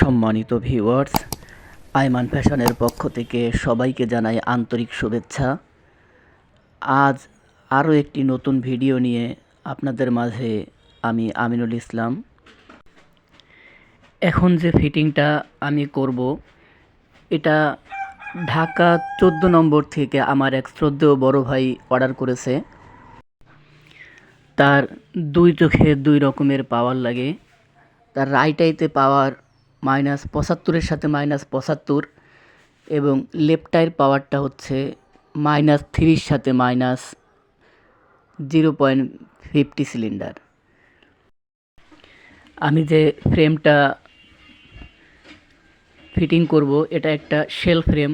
সম্মানিত ভিউয়ার্স, আইমান ফ্যাশনের পক্ষ থেকে সবাইকে জানাই আন্তরিক শুভেচ্ছা। আজ আরও একটি নতুন ভিডিও নিয়ে আপনাদের মাঝে আমি আমিনুল ইসলাম। এখন যে ফিটিংটা আমি করব, এটা ঢাকা চোদ্দ নম্বর থেকে আমার এক শ্রদ্ধেয় বড় ভাই অর্ডার করেছে। তার দুই চোখে দুই রকমের পাওয়ার লাগে। তার রাইট আইতে পাওয়ার মাইনাস পঁচাত্তরের সাথে মাইনাস পঁচাত্তর এবং লেফট আইয়ের পাওয়ারটা হচ্ছে মাইনাস থ্রির সাথে minus zero point fifty cylinder. আমি যে ফ্রেমটা ফিটিং করব, এটা একটা শেল ফ্রেম,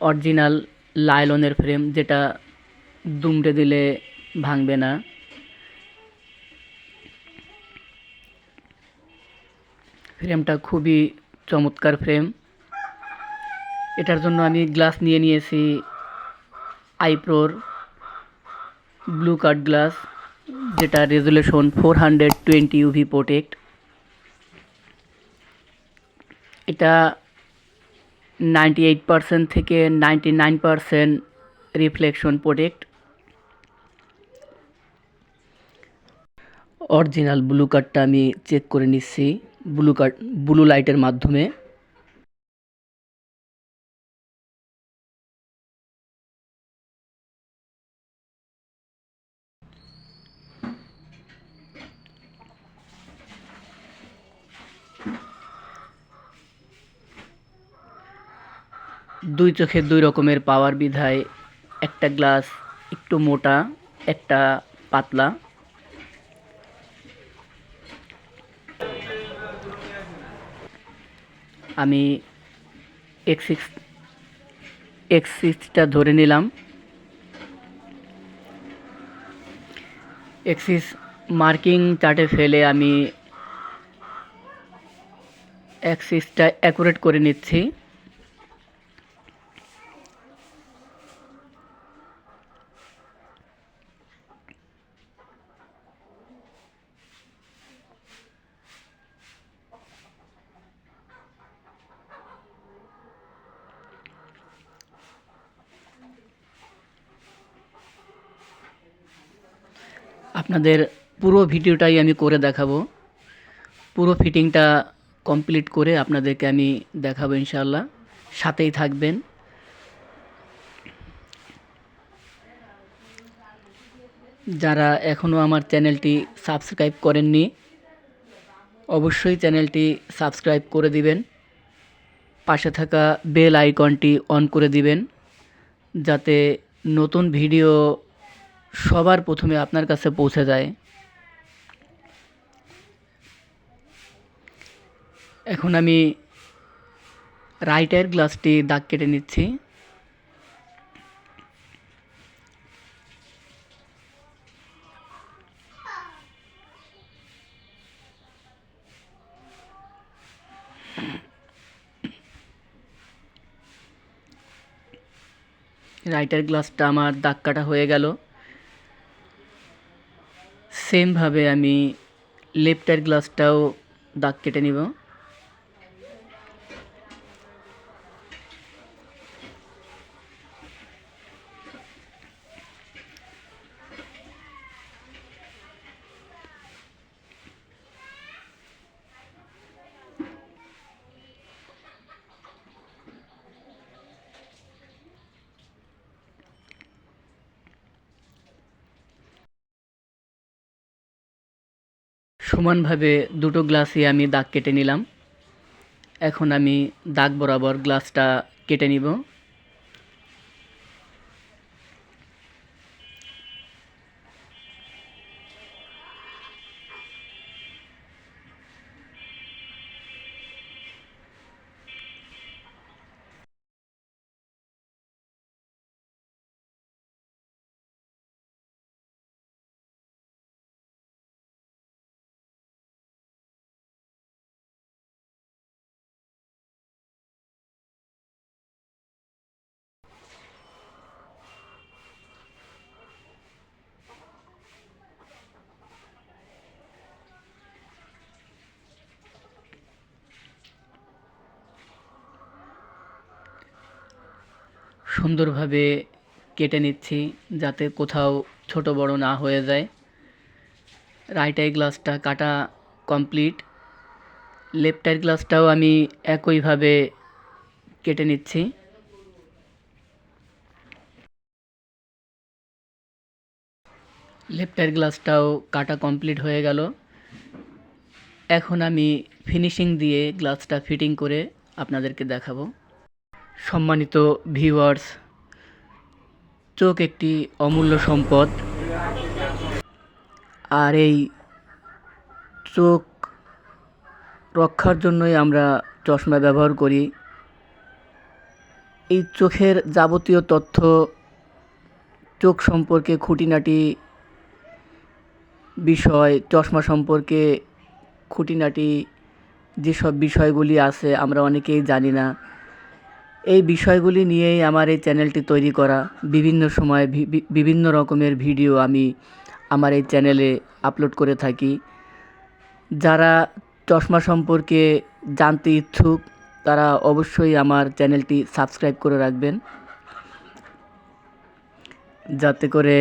অরিজিনাল লাইলনের ফ্রেম, যেটা দুমড়ে দিলে ভাঙবে না। ফ্রেমটা খুবই চমৎকার ফ্রেম। এটার জন্য আমি গ্লাস নিয়ে নিয়েছি আইপ্রোর ব্লু কার্ড গ্লাস, যেটা resolution four hundred twenty UV protect. এটা নাইনটি এইট পারসেন্ট থেকে ninety nine percent reflection protect. Original blue কার্ডটা আমি চেক করে নিচ্ছি। ব্লু কার্ড, ব্লু লাইটের মাধ্যমে। দুই চোখে দুই রকমের পাওয়ার বিধায় একটা গ্লাস, একটু মোটা, একটা পাতলা। আমি এক্স এক্সিসটা ধরে নিলাম। এক্সিস মার্কিং চার্টে ফেলে আমি অ্যাক্সিসটা অ্যাকুরেট করে নিচ্ছি। আপনাদের পুরো ভিডিওটাই আমি করে দেখাবো। পুরো ফিটিংটা কমপ্লিট করে আপনাদেরকে আমি দেখাবো ইনশাল্লাহ সাথেই থাকবেন। যারা এখনও আমার চ্যানেলটি সাবস্ক্রাইব করেননি, অবশ্যই চ্যানেলটি সাবস্ক্রাইব করে দিবেন। পাশে থাকা বেল আইকনটি অন করে দিবেন, যাতে নতুন ভিডিও সবার প্রথমে আপনার কাছে পৌঁছে যায়। এখন আমি রাইটের গ্লাসটি দাগ কেটে নিচ্ছি। রাইটের গ্লাসটা আমার দাগ কাটা হয়ে গেল। সেমভাবে আমি লেফটের গ্লাসটাও দাগ কেটে নিব। সমানভাবে দুটো গ্লাসই আমি দাগ কেটে নিলাম। এখন আমি দাগ বরাবর গ্লাসটা কেটে নিব। সুন্দরভাবে কেটে নিচ্ছি যাতে কোথাও ছোট বড় না হয়ে যায়। রাইট গ্লাসটা কাটা কমপ্লিট লেফট গ্লাসটাও আমি একইভাবে কেটে নিচ্ছি। লেফট গ্লাসটাও কাটা কমপ্লিট হয়ে গেল। এখন আমি ফিনিশিং দিয়ে গ্লাসটা ফিটিং করে আপনাদেরকে দেখাবো। সম্মানিত ভিউয়ার্স চোখ একটি অমূল্য সম্পদ। আর এই চোখ রক্ষার জন্যই আমরা চশমা ব্যবহার করি। এই চোখের যাবতীয় তথ্য, চোখ সম্পর্কে খুঁটিনাটি বিষয়, চশমা সম্পর্কে খুঁটিনাটি যেসব বিষয়গুলি আছে আমরা অনেকেই জানি না। এই বিষয়গুলি নিয়েই আমার এই চ্যানেলটি তৈরি করা। বিভিন্ন সময় বিভিন্ন রকমের ভিডিও আমি আমার এই চ্যানেলে আপলোড করে থাকি। যারা চশমা সম্পর্কে জানতে ইচ্ছুক, তারা অবশ্যই আমার চ্যানেলটি সাবস্ক্রাইব করে রাখবেন। যাতে করে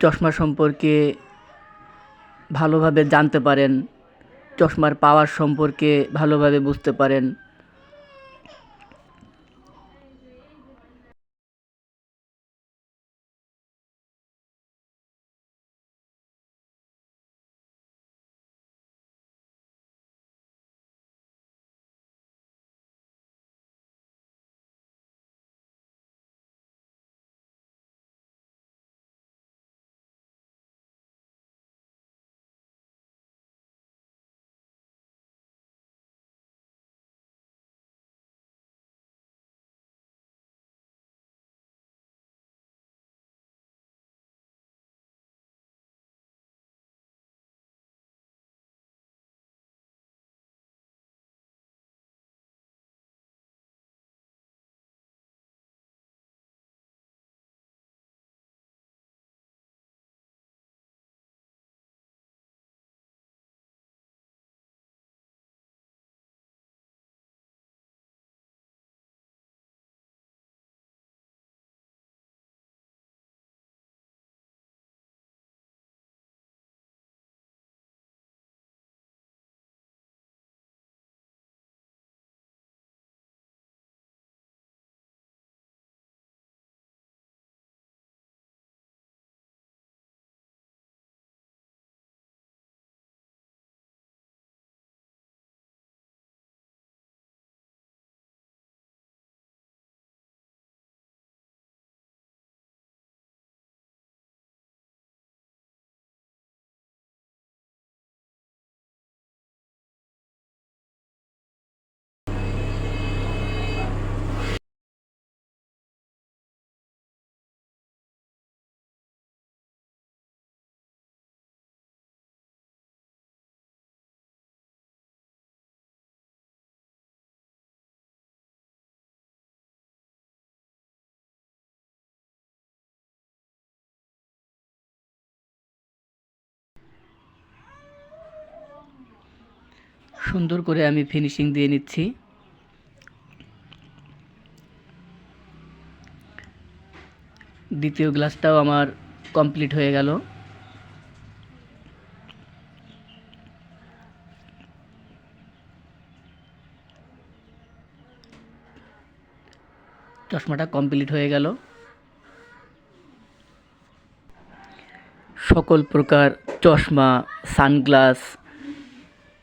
চশমা সম্পর্কে ভালোভাবে জানতে পারেন, চশমার পাওয়ার সম্পর্কে ভালোভাবে বুঝতে পারেন। সুন্দর করে আমি ফিনিশিং দিয়ে নিচ্ছি। দ্বিতীয় গ্লাসটাও আমার কমপ্লিট হয়ে গেল। চশমাটা কমপ্লিট হয়ে গেল। সকল প্রকার চশমা, সানগ্লাস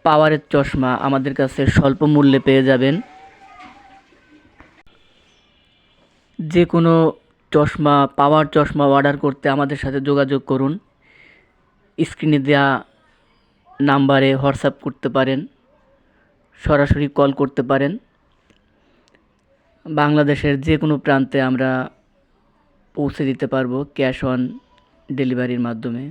পাওয়ারের চশমা আমাদের কাছে স্বল্প মূল্যে পেয়ে যাবেন। যে কোনো চশমা, পাওয়ার চশমা অর্ডার করতে আমাদের সাথে যোগাযোগ করুন। স্ক্রিনে দেওয়া নাম্বারে হোয়াটসঅ্যাপ করতে পারেন, সরাসরি কল করতে পারেন। বাংলাদেশের যে কোনো প্রান্তে আমরা পৌঁছে দিতে পারব ক্যাশ অন ডেলিভারির মাধ্যমে।